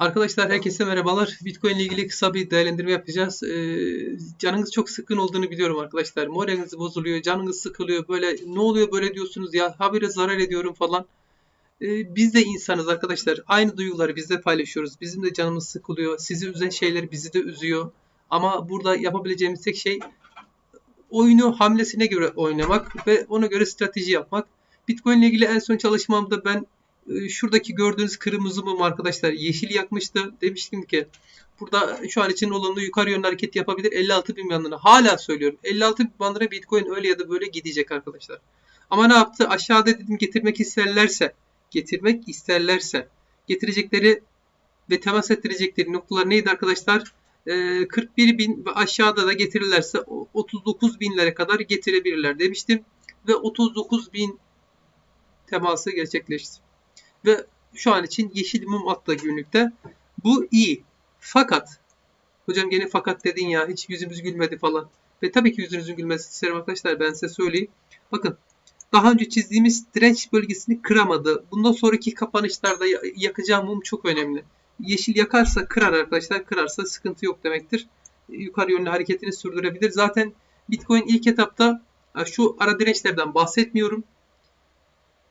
Arkadaşlar herkese merhabalar. Bitcoin ile ilgili kısa bir değerlendirme yapacağız. Ee, canınız çok sıkkın olduğunu biliyorum arkadaşlar. Moraliniz bozuluyor, canınız sıkılıyor. Böyle ne oluyor böyle diyorsunuz ya habire zarar ediyorum falan. Ee, biz de insanız arkadaşlar. Aynı duyguları biz de paylaşıyoruz. Bizim de canımız sıkılıyor. Sizi üzen şeyler bizi de üzüyor. Ama burada yapabileceğimiz tek şey oyunu hamlesine göre oynamak ve ona göre strateji yapmak. Bitcoin ile ilgili en son çalışmamda ben şuradaki gördüğünüz kırmızı mum arkadaşlar yeşil yakmıştı. Demiştim ki burada şu an için olumlu yukarı yönlü hareket yapabilir 56 bin bandına. Hala söylüyorum 56 bin bandına Bitcoin öyle ya da böyle gidecek arkadaşlar. Ama ne yaptı? Aşağıda dedim getirmek isterlerse getirmek isterlerse getirecekleri ve temas ettirecekleri noktalar neydi arkadaşlar? Ee, 41 bin ve aşağıda da getirirlerse 39 binlere kadar getirebilirler demiştim. Ve 39 bin teması gerçekleşti. Ve şu an için yeşil mum atla günlükte. Bu iyi. Fakat hocam gene fakat dedin ya hiç yüzümüz gülmedi falan. Ve tabii ki yüzünüzün gülmesi isterim arkadaşlar ben size söyleyeyim. Bakın daha önce çizdiğimiz direnç bölgesini kıramadı. Bundan sonraki kapanışlarda yakacağım mum çok önemli. Yeşil yakarsa kırar arkadaşlar. Kırarsa sıkıntı yok demektir. Yukarı yönlü hareketini sürdürebilir. Zaten Bitcoin ilk etapta şu ara dirençlerden bahsetmiyorum.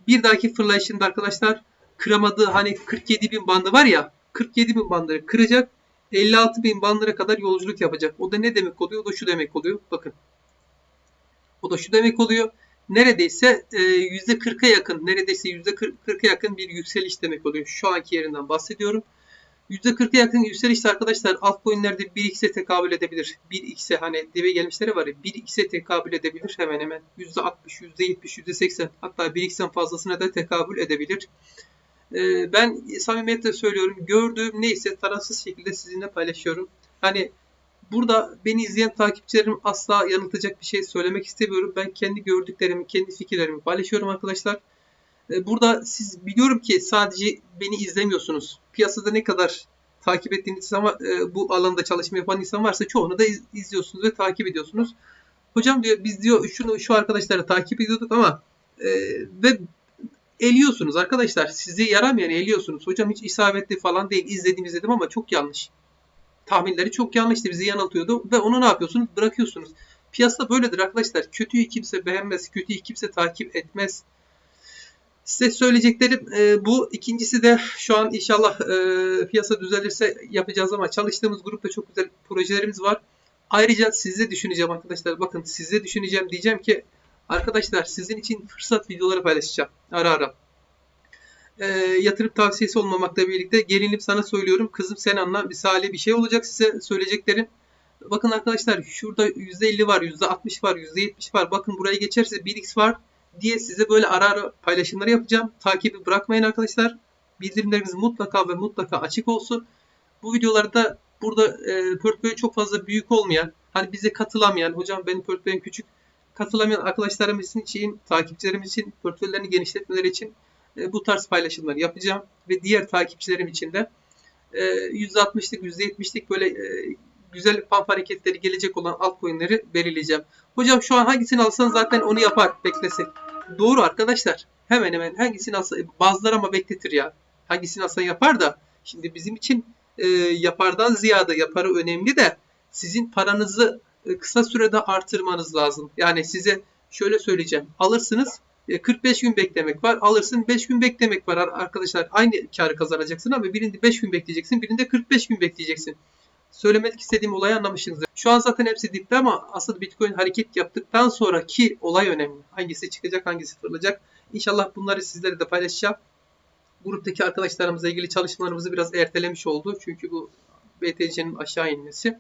Bir dahaki fırlayışında arkadaşlar kıramadığı hani 47 bin bandı var ya 47 bin bandları kıracak 56 bin bandlara kadar yolculuk yapacak. O da ne demek oluyor? O da şu demek oluyor. Bakın. O da şu demek oluyor. Neredeyse e, %40'a yakın, neredeyse %40'a yakın bir yükseliş demek oluyor. Şu anki yerinden bahsediyorum. %40'a yakın yükseliş arkadaşlar altcoin'lerde 1x'e tekabül edebilir. 1x'e hani dibe gelmişleri var ya 1x'e tekabül edebilir hemen hemen. %60, %70, %80 hatta 1x'ten fazlasına da tekabül edebilir. Ee, ben samimiyetle söylüyorum. Gördüğüm neyse tarafsız şekilde sizinle paylaşıyorum. Hani burada beni izleyen takipçilerim asla yanıltacak bir şey söylemek istemiyorum. Ben kendi gördüklerimi, kendi fikirlerimi paylaşıyorum arkadaşlar. Ee, burada siz biliyorum ki sadece beni izlemiyorsunuz. Piyasada ne kadar takip ettiğiniz ama e, bu alanda çalışma yapan insan varsa çoğunu da izliyorsunuz ve takip ediyorsunuz. Hocam diyor biz diyor şunu şu arkadaşları takip ediyorduk ama e, ve eliyorsunuz arkadaşlar. Size yaramayan eliyorsunuz. Hocam hiç isabetli falan değil. İzledim izledim ama çok yanlış. Tahminleri çok yanlıştı. Bizi yanıltıyordu. Ve onu ne yapıyorsunuz? Bırakıyorsunuz. Piyasada böyledir arkadaşlar. Kötüyü kimse beğenmez. Kötüyü kimse takip etmez. Size söyleyeceklerim e, bu. İkincisi de şu an inşallah e, piyasa düzelirse yapacağız ama çalıştığımız grupta çok güzel projelerimiz var. Ayrıca size düşüneceğim arkadaşlar. Bakın size düşüneceğim diyeceğim ki Arkadaşlar sizin için fırsat videoları paylaşacağım ara ara. E, yatırım tavsiyesi olmamakla birlikte gelinip sana söylüyorum. Kızım sen anla misali bir şey olacak size söyleyeceklerim. Bakın arkadaşlar şurada %50 var, %60 var, %70 var. Bakın buraya geçerse 1x var diye size böyle ara ara paylaşımları yapacağım. Takibi bırakmayın arkadaşlar. Bildirimleriniz mutlaka ve mutlaka açık olsun. Bu videolarda burada e, portföyü çok fazla büyük olmayan, hani bize katılamayan, hocam benim portföyüm küçük katılamayan arkadaşlarımız için, takipçilerimiz için, portföylerini genişletmeleri için e, bu tarz paylaşımlar yapacağım. Ve diğer takipçilerim için de e, %60'lık, %70'lik böyle e, güzel pump hareketleri gelecek olan altcoin'leri belirleyeceğim. Hocam şu an hangisini alsan zaten onu yapar beklesek. Doğru arkadaşlar. Hemen hemen hangisini alsa bazıları ama bekletir ya. Hangisini alsan yapar da şimdi bizim için e, yapardan ziyade yaparı önemli de sizin paranızı e, kısa sürede artırmanız lazım. Yani size şöyle söyleyeceğim. Alırsınız 45 e, gün beklemek var. Alırsın 5 gün beklemek var arkadaşlar. Aynı karı kazanacaksın ama birinde 5 gün bekleyeceksin. Birinde 45 gün bekleyeceksin. Söylemek istediğim olayı anlamışsınız. Şu an zaten hepsi dipte ama asıl Bitcoin hareket yaptıktan sonraki olay önemli. Hangisi çıkacak, hangisi fırlayacak. İnşallah bunları sizlere de paylaşacağım. Gruptaki arkadaşlarımızla ilgili çalışmalarımızı biraz ertelemiş oldu. Çünkü bu BTC'nin aşağı inmesi.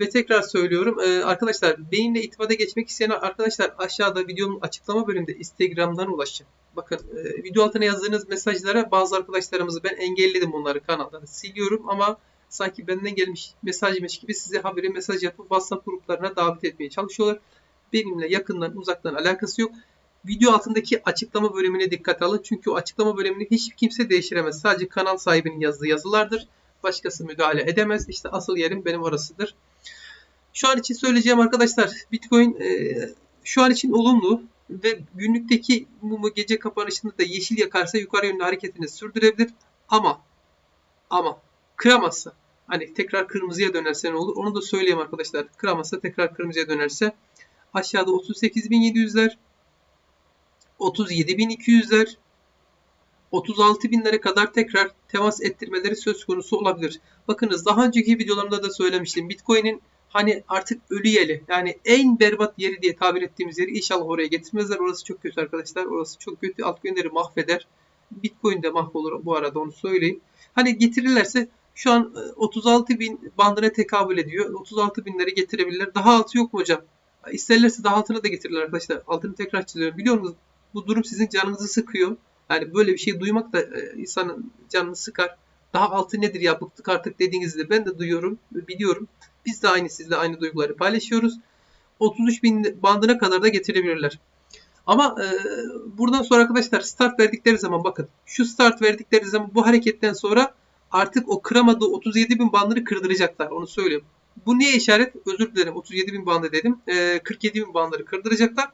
Ve tekrar söylüyorum e, arkadaşlar benimle itibada geçmek isteyen arkadaşlar aşağıda videonun açıklama bölümünde Instagram'dan ulaşın. Bakın e, video altına yazdığınız mesajlara bazı arkadaşlarımızı ben engelledim onları kanaldan siliyorum ama sanki benden gelmiş mesajmış gibi size haberi mesaj yapıp WhatsApp gruplarına davet etmeye çalışıyorlar. Benimle yakından uzaktan alakası yok. Video altındaki açıklama bölümüne dikkat alın. Çünkü o açıklama bölümünü hiç kimse değiştiremez. Sadece kanal sahibinin yazdığı yazılardır. Başkası müdahale edemez. İşte asıl yerim benim orasıdır. Şu an için söyleyeceğim arkadaşlar Bitcoin e, şu an için olumlu ve günlükteki mumu gece kapanışında da yeşil yakarsa yukarı yönlü hareketini sürdürebilir. Ama Ama kıramazsa hani tekrar kırmızıya dönerse ne olur? Onu da söyleyeyim arkadaşlar. Kıramazsa tekrar kırmızıya dönerse aşağıda 38.700'ler 37.200'ler 36 binlere kadar tekrar temas ettirmeleri söz konusu olabilir. Bakınız daha önceki videolarımda da söylemiştim. Bitcoin'in hani artık ölü yeri yani en berbat yeri diye tabir ettiğimiz yeri inşallah oraya getirmezler. Orası çok kötü arkadaşlar. Orası çok kötü. Altcoin'leri mahveder. Bitcoin de mahvolur bu arada onu söyleyeyim. Hani getirirlerse şu an e, 36 bin bandına tekabül ediyor. 36 binleri getirebilirler. Daha altı yok mu hocam? İsterlerse daha altını da getirirler arkadaşlar. Altını tekrar çiziyorum. Biliyor musunuz? Bu durum sizin canınızı sıkıyor. Yani böyle bir şey duymak da e, insanın canını sıkar. Daha altı nedir ya bıktık artık dediğinizde ben de duyuyorum, biliyorum. Biz de aynı sizle aynı duyguları paylaşıyoruz. 33 bin bandına kadar da getirebilirler. Ama e, buradan sonra arkadaşlar start verdikleri zaman bakın şu start verdikleri zaman bu hareketten sonra artık o kıramadığı 37 bin bandını kırdıracaklar onu söyleyeyim. Bu neye işaret? Özür dilerim 37 bin bandı dedim. E, 47 bin bandları kırdıracaklar.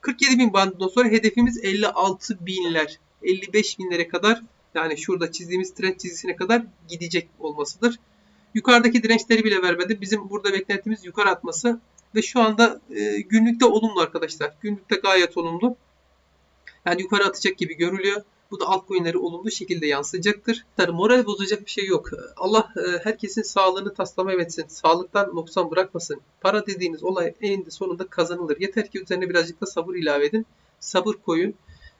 47 bin bandından sonra hedefimiz 56 binler. 55 binlere kadar yani şurada çizdiğimiz trend çizgisine kadar gidecek olmasıdır. Yukarıdaki dirençleri bile vermedi. Bizim burada beklentimiz yukarı atması ve şu anda e, günlükte olumlu arkadaşlar. Günlükte gayet olumlu. Yani yukarı atacak gibi görülüyor. Bu da altcoin'leri olumlu şekilde yansıyacaktır. Tabii moral bozacak bir şey yok. Allah e, herkesin sağlığını taslama etsin. Sağlıktan noksan bırakmasın. Para dediğiniz olay eninde sonunda kazanılır. Yeter ki üzerine birazcık da sabır ilave edin. Sabır koyun.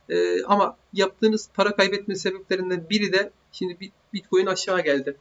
E, ama yaptığınız para kaybetme sebeplerinden biri de şimdi Bitcoin aşağı geldi.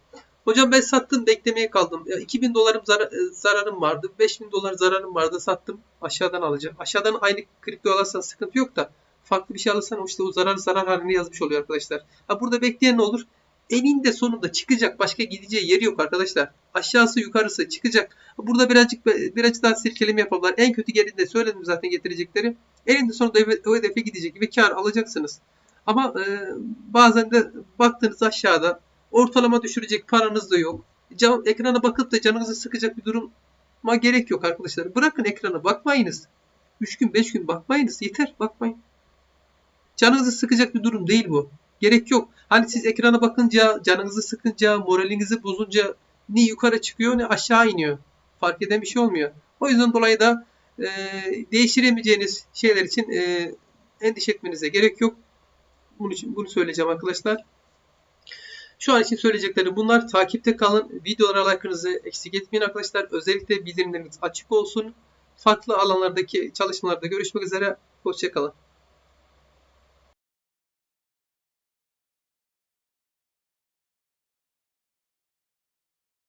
Hocam ben sattım beklemeye kaldım. Ya 2000 dolarım zar- e, zararım vardı. 5000 dolar zararım vardı sattım. Aşağıdan alacağım. Aşağıdan aynı kripto alırsan sıkıntı yok da farklı bir şey alırsan işte o zarar zarar halini yazmış oluyor arkadaşlar. Ha burada bekleyen ne olur? Eninde sonunda çıkacak. Başka gideceği yeri yok arkadaşlar. Aşağısı yukarısı çıkacak. Burada birazcık birazcık daha silkeleme yapabilirler. En kötü geride söyledim zaten getirecekleri. Eninde sonunda o hedefe gidecek ve kar alacaksınız. Ama e, bazen de baktığınız aşağıda ortalama düşürecek paranız da yok. Can, ekrana bakıp da canınızı sıkacak bir duruma gerek yok arkadaşlar. Bırakın ekrana bakmayınız. 3 gün 5 gün bakmayınız. Yeter bakmayın. Canınızı sıkacak bir durum değil bu. Gerek yok. Hani siz ekrana bakınca, canınızı sıkınca, moralinizi bozunca ne yukarı çıkıyor ne aşağı iniyor. Fark eden bir şey olmuyor. O yüzden dolayı da e, değiştiremeyeceğiniz şeyler için e, endişe etmenize gerek yok. Bunun için bunu söyleyeceğim arkadaşlar. Şu an için söyleyeceklerim bunlar. Takipte kalın. Videolara like'ınızı eksik etmeyin arkadaşlar. Özellikle bildirimleriniz açık olsun. Farklı alanlardaki çalışmalarda görüşmek üzere. Hoşçakalın.